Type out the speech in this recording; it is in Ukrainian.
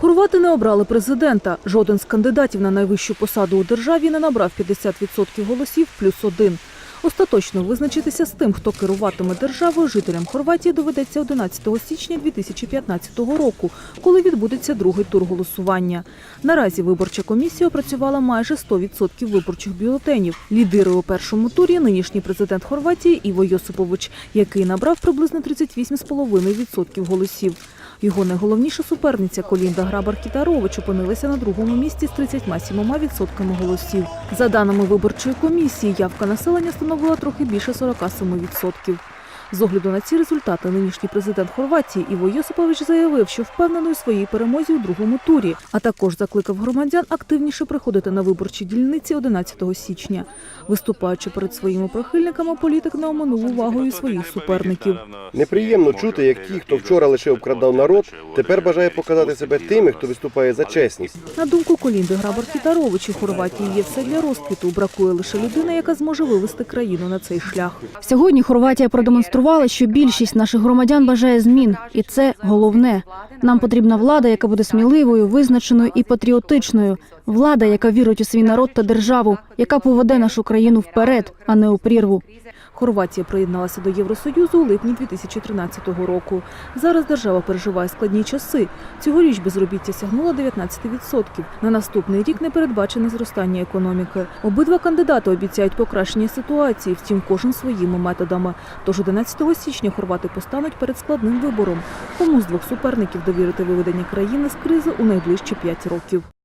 Хорвати не обрали президента. Жоден з кандидатів на найвищу посаду у державі не набрав 50% голосів плюс один. Остаточно визначитися з тим, хто керуватиме державою, жителям Хорватії доведеться 11 січня 2015 року, коли відбудеться другий тур голосування. Наразі виборча комісія опрацювала майже 100% виборчих бюлетенів. Лідирує у першому турі нинішній президент Хорватії Іво Йосипович, який набрав приблизно 38,5% голосів. Його найголовніша суперниця Колінда Грабар-Кітарович опинилася на другому місці з 37% голосів. За даними виборчої комісії, явка населення становила трохи більше 47%. З огляду на ці результати нинішній президент Хорватії Іво Йосипович заявив, що впевнений у своїй перемозі у другому турі, а також закликав громадян активніше приходити на виборчі дільниці 11 січня. Виступаючи перед своїми прихильниками, політик не оминув увагою своїх суперників. Неприємно чути, як ті, хто вчора лише обкрадав народ, тепер бажає показати себе тими, хто виступає за чесність. На думку Колінди Грабар-Кітарович, у Хорватії є все для розквіту. Бракує лише людина, яка зможе вивести країну на цей шлях. Сьогодні Хорватія продемонструвала, що більшість наших громадян бажає змін, і це головне. Нам потрібна влада, яка буде сміливою, визначеною і патріотичною. Влада, яка вірить у свій народ та державу, яка поведе нашу країну вперед, а не у прірву. Хорватія приєдналася до Євросоюзу у липні 2013 року. Зараз держава переживає складні часи. Цьогоріч безробіття сягнуло 19%. На наступний рік не передбачене зростання економіки. Обидва кандидати обіцяють покращення ситуації, втім кожен своїми методами. Тож 11 січня хорвати постануть перед складним вибором. Кому з двох суперників довірити виведення країни з кризи у найближчі 5 років.